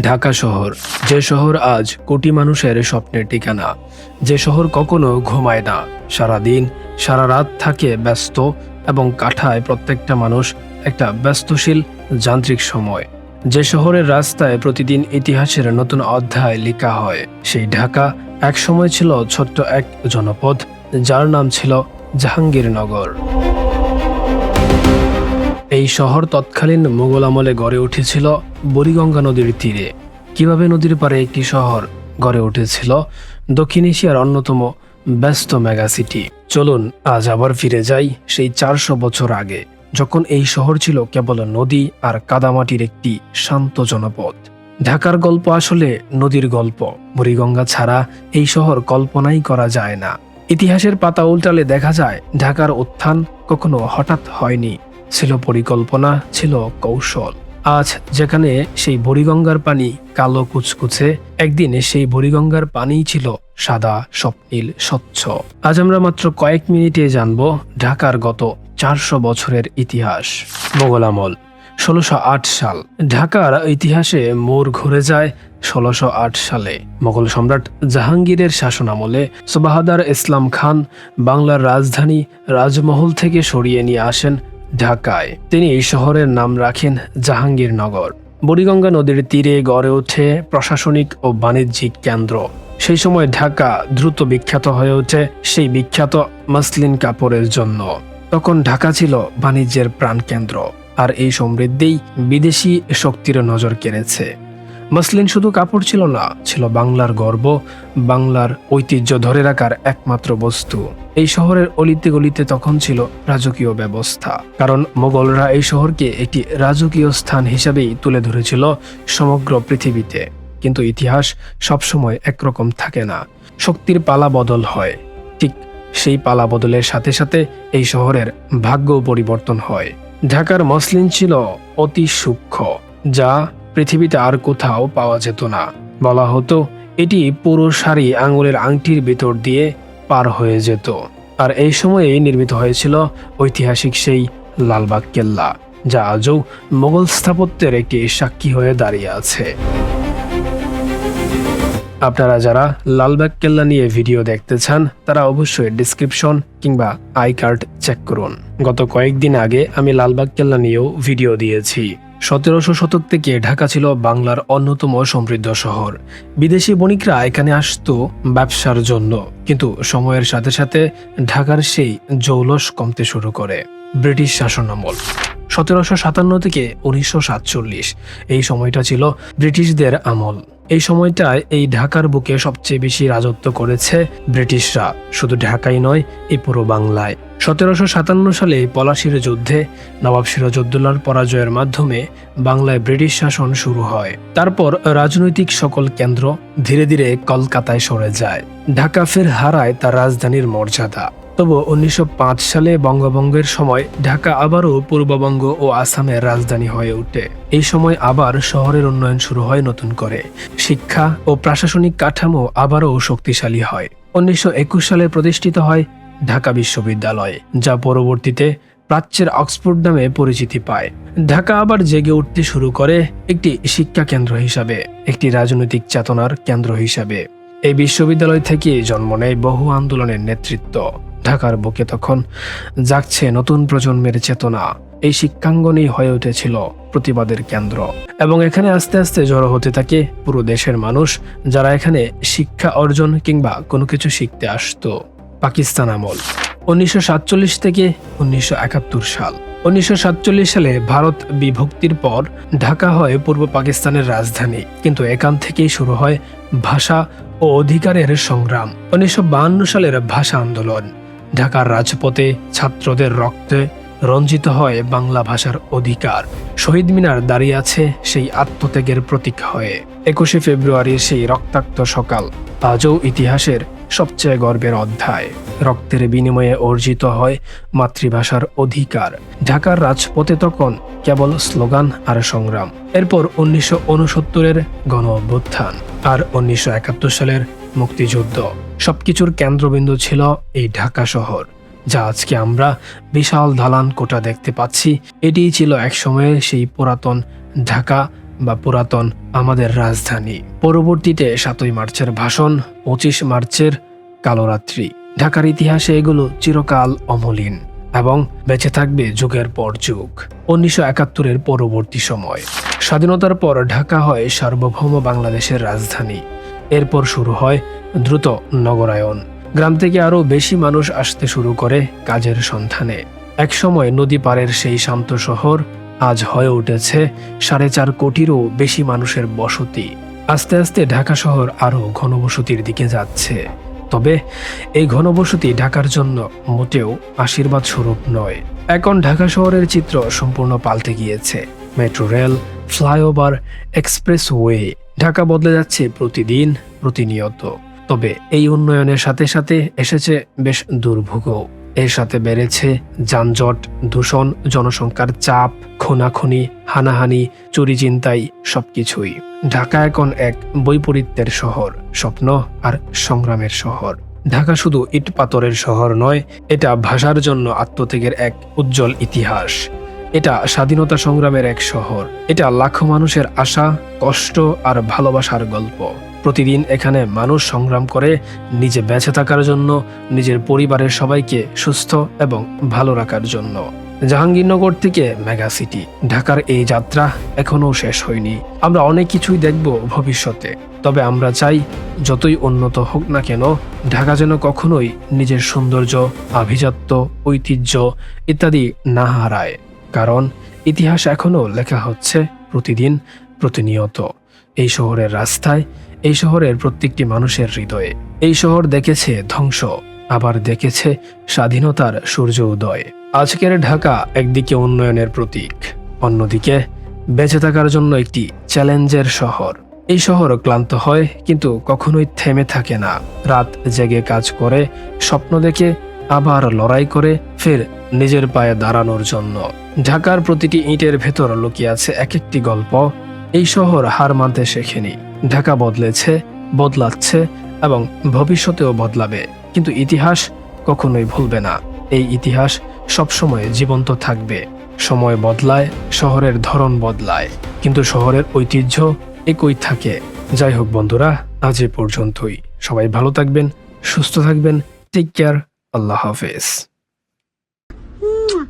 ঢাকা শহর। যে শহর আজ কোটি মানুষের স্বপ্নের ঠিকানা। যে শহর কখনো ঘুমায় না। সারা দিন সারা রাত থাকে ব্যস্ত এবং কাঠায় প্রত্যেকটা মানুষ একটা ব্যস্তশীল যান্ত্রিক সময়। যে শহরের রাস্তায় প্রতিদিন ইতিহাসের নতুন অধ্যায় লেখা হয়, সেই ঢাকা এক সময় ছিল ছোট্ট এক জনপদ, যার নাম ছিল জাহাঙ্গীরনগর। এই শহর তৎকালীন মুঘল আমলে গড়ে উঠেছিল বুড়িগঙ্গা নদীর তীরে। কীভাবে নদীর পারে একটি শহর গড়ে উঠেছিল? দক্ষিণ এশিয়ার অন্যতম ব্যস্ত মেগা সিটি চলুন, আজ আবার ফিরে যাই সেই চারশো বছর আগে, যখন এই শহর ছিল কেবল নদী আর কাদামাটির একটি শান্ত জনপদ। ঢাকার গল্প আসলে নদীর গল্প। বুড়িগঙ্গা ছাড়া এই শহর কল্পনাই করা যায় না। ইতিহাসের পাতা উল্টালে দেখা যায়, ঢাকার উত্থান কখনো হঠাৎ হয়নি। ছিল পরিকল্পনা, ছিল কৌশল। আজ যেখানে সেই বুড়িগঙ্গার পানি কালো কুচকুচে, একদিন সেই বুড়িগঙ্গার পানিই ছিল সাদা স্বপ্নীল স্বচ্ছ। আজ আমরা মাত্র কয়েক মিনিটে জানব ঢাকার গত চারশো বছরের ইতিহাস। মোগল আমল, ষোলোশো আট সাল। ঢাকার ইতিহাসে মোড় ঘুরে যায় ষোলোশো আট সালে। মোগল সম্রাট জাহাঙ্গীরের শাসন আমলে সুবাহাদার ইসলাম খান বাংলার রাজধানী রাজমহল থেকে সরিয়ে নিয়ে আসেন ঢাকায়। তিনি এই শহরের নাম রাখেন জাহাঙ্গীরনগর। বুড়িগঙ্গা নদীর তীরে গড়ে ওঠে প্রশাসনিক ও বাণিজ্যিক কেন্দ্র। সেই সময় ঢাকা দ্রুত বিখ্যাত হয়ে ওঠে সেই বিখ্যাত মাসলিন কাপড়ের জন্য। তখন ঢাকা ছিল বাণিজ্যের প্রাণকেন্দ্র, আর এই সমৃদ্ধেই বিদেশি শক্তির নজর কেড়েছে। মসলিন শুধু কাপড় ছিল না, ছিল বাংলার গর্ব, বাংলার ঐতিহ্য ধরে রাখার একমাত্র বস্তু। এই শহরের অলিতে গলিতে তখন ছিল রাজকীয় ব্যবস্থা। কারণ মোগলরা এই শহরকে একটি রাজকীয় স্থান হিসাবেই তুলে ধরেছিল সমগ্র পৃথিবীতে। কিন্তু ইতিহাস সবসময় একরকম থাকে না। শক্তির পালা বদল হয়। ঠিক সেই পালা বদলের সাথে সাথে এই শহরের ভাগ্য পরিবর্তন হয়। ঢাকার মসলিন ছিল অতি সূক্ষ্ম, যা পৃথিবীতে আর কোথাও পাওয়া যেত না। বলা হতো, এটি পুরো শাড়ি আঙুলের আংটির ভেতর দিয়ে পার হয়ে যেত। আর এই সময়েই নির্মিত হয়েছিল ঐতিহাসিক সেই লালবাগ কেল্লা, যা আজও মোগল স্থাপত্যের একটি সাক্ষী হয়ে দাঁড়িয়ে আছে। আপনারা যারা লালবাগ কেল্লা নিয়ে ভিডিও দেখতে চান, তারা অবশ্যই ডিসক্রিপশন কিংবা আই কার্ড চেক করুন। গত কয়েকদিন আগে আমি লালবাগ কেল্লা নিয়েও ভিডিও দিয়েছি। সতেরোশো শতক থেকে ঢাকা ছিল বাংলার অন্যতম সমৃদ্ধ শহর। বিদেশি বণিকরা এখানে আসত ব্যবসার জন্য, কিন্তু সময়ের সাথে সাথে ঢাকার সেই জৌলস কমতে শুরু করে ব্রিটিশ শাসনামল। সতেরোশো সাতান্ন থেকে উনিশশো সাতচল্লিশ। এই সময়টা ছিল ব্রিটিশদের আমল। এই সময়টায় এই ঢাকার বুকে সবচেয়ে বেশি রাজত্ব করেছে ব্রিটিশরা। শুধু ঢাকাই নয় এই পুরো বাংলায়। সতেরোশো সাতান্ন সালে পলাশির যুদ্ধে নবাব সিরাজউদ্দৌলার পরাজয়ের মাধ্যমে বাংলায় ব্রিটিশ শাসন শুরু হয়। তারপর রাজনৈতিক সকল কেন্দ্র ধীরে ধীরে কলকাতায় সরে যায়। ঢাকা ফের হারায় তার রাজধানীর মর্যাদা। তবু উনিশশো পাঁচ সালে বঙ্গভঙ্গের সময় ঢাকা আবারও পূর্ববঙ্গ ও আসামের রাজধানী হয়ে ওঠে এই সময় আবার শহরের উন্নয়ন শুরু হয় নতুন করে। শিক্ষা ও প্রশাসনিক কাঠামো আবারও শক্তিশালী হয়। উনিশশো একুশ সালে প্রতিষ্ঠিত হয় ঢাকা বিশ্ববিদ্যালয়, যা পরবর্তীতে প্রাচ্যের অক্সফোর্ড নামে পরিচিতি পায়। ঢাকা আবার জেগে উঠতে শুরু করে একটি শিক্ষা কেন্দ্র হিসাবে, একটি রাজনৈতিক চেতনার কেন্দ্র হিসাবে। এই বিশ্ববিদ্যালয় থেকে জন্ম নেয় বহু আন্দোলনের নেতৃত্ব। ঢাকার বুকে তখন জাগছে নতুন প্রজন্মের চেতনা। এই শিক্ষাঙ্গনই হয়ে উঠেছিল প্রতিবাদের কেন্দ্র। এবং এখানে আস্তে আস্তে জড়ো হতে থাকে পুরো দেশের মানুষ যারা এখানে শিক্ষা অর্জন কিংবা কোনো কিছু শিখতে আসতো। পাকিস্তান আমল। উনিশশো সাতচল্লিশ থেকে উনিশশো একাত্তর সাল। উনিশশো সাতচল্লিশ সালে ভারত বিভক্তির পর ঢাকা হয় পূর্ব পাকিস্তানের রাজধানী। কিন্তু এখান থেকেই শুরু হয় ভাষা ও অধিকারের সংগ্রাম। উনিশশো সালের ভাষা আন্দোলন। ঢাকার রাজপথে ছাত্রদের রক্তে রঞ্জিত হয় বাংলা ভাষার অধিকার। শহীদ মিনার দাঁড়িয়ে আছে সেই আত্মত্যাগের প্রতীক হয়ে। একুশে ফেব্রুয়ারির সেই রক্তাক্ত সকাল আজও ইতিহাসের সবচেয়ে গর্বের অধ্যায়। রক্তের বিনিময়ে অর্জিত হয় মাতৃভাষার অধিকার। ঢাকার রাজপথে তখন কেবল স্লোগান আর সংগ্রাম। এরপর উনিশশো উনসত্তরের গণ অভ্যুত্থান আর উনিশশো একাত্তর সালের মুক্তিযুদ্ধ। সবকিছুর কেন্দ্রবিন্দু ছিল এই ঢাকা শহর, যা আজকে আমরা বিশাল দালান কোটা দেখতে পাচ্ছি। এটিই ছিল একসময়ের সেই পুরাতন ঢাকা বা পুরাতন আমাদের রাজধানী। পরবর্তীতে সাতই মার্চের ভাষণ, পঁচিশ মার্চের কালোরাত্রি। ঢাকার ইতিহাসে এগুলো চিরকাল অমলিন এবং বেঁচে থাকবে যুগের পর যুগ। উনিশশো একাত্তরের পরবর্তী সময়। স্বাধীনতার পর ঢাকা হয় সার্বভৌম বাংলাদেশের রাজধানী। এরপর শুরু হয় দ্রুত নগরায়ন। গ্রাম থেকে আরও বেশি মানুষ আসতে শুরু করে কাজের সন্ধানে। একসময় নদী পাড়ের সেই শান্ত শহর আজ হয়ে উঠেছে সাড়ে চার কোটিরও বেশি মানুষের বসতি। আস্তে আস্তে ঢাকা শহর আরও ঘনবসতির দিকে যাচ্ছে। তবে এই ঘনবসতি ঢাকার জন্য মোটেও আশীর্বাদ স্বরূপ নয়। এখন ঢাকা শহরের চিত্র সম্পূর্ণ পাল্টে গিয়েছে। Metro rail, flyover, expressway Dhaka বদলে যাচ্ছে প্রতিদিন প্রতিনিয়ত। তবে এই উন্নয়নের সাথে সাথে এসেছে বেশ দুর্ভোগও। এর সাথে বেড়েছে যানজট, দূষণ, জনসংখ্যার চাপ, খুনাখুনি, হানাহানি, চুরি চিন্তাই সবকিছুই। ঢাকা এখন এক বৈপরীত্যের শহর, স্বপ্ন আর সংগ্রামের শহর। ঢাকা শুধু ইট পাথরের শহর নয়, এটা ভাষার জন্য আত্মত্যাগের এক উজ্জ্বল ইতিহাস। এটা স্বাধীনতা সংগ্রামের এক শহর। এটা লাখো মানুষের আশা, কষ্ট আর ভালোবাসার গল্প। প্রতিদিন এখানে মানুষ সংগ্রাম করে নিজে বেঁচে থাকার জন্য, নিজের পরিবারের সবাইকে সুস্থ এবং ভালো রাখার জন্য। জাহাঙ্গীরনগর থেকে মেগা সিটি। ঢাকার এই যাত্রা এখনও শেষ হয়নি। আমরা অনেক কিছুই দেখব ভবিষ্যতে। তবে আমরা চাই, যতই উন্নত হোক না কেন, ঢাকা যেন কখনোই নিজের সৌন্দর্য, আভিজাত্য, ঐতিহ্য ইত্যাদি না হারায়। কারণ ইতিহাস এখনও লেখা হচ্ছে প্রতিদিন, প্রতিনিয়ত। এই শহরের রাস্তায়, এই শহরের প্রত্যেকটি মানুষের হৃদয়ে। এই শহর দেখেছে ধ্বংস, আবার দেখেছে স্বাধীনতার সূর্য উদয়। আজকের ঢাকা একদিকে উন্নয়নের প্রতীক, অন্যদিকে বেঁচে থাকার জন্য একটি চ্যালেঞ্জের শহর। এই শহর ক্লান্ত হয়, কিন্তু কখনোই থেমে থাকে না। রাত জেগে কাজ করে, স্বপ্ন দেখে, আবার লড়াই করে ফের নিজের পায়ে দাঁড়ানোর জন্য। ঢাকার প্রতিটি ইটের ভেতর লুকিয়ে আছে এক একটি গল্প। এই শহর হার মানতে শেখেনি। ঢাকা বদলেছে, বদলাচ্ছে এবং ভবিষ্যতেও বদলাবে। কিন্তু ইতিহাস কখনোই ভুলবে না। এই ইতিহাস সবসময় জীবন্ত থাকবে। সময় বদলায়, শহরের ধরন বদলায়। কিন্তু শহরের ঐতিহ্য একই থাকে। যাই হোক বন্ধুরা, আজ এ পর্যন্তই। সবাই ভালো থাকবেন, সুস্থ থাকবেন। টেক কেয়ার আল্লাহ হাফেজ।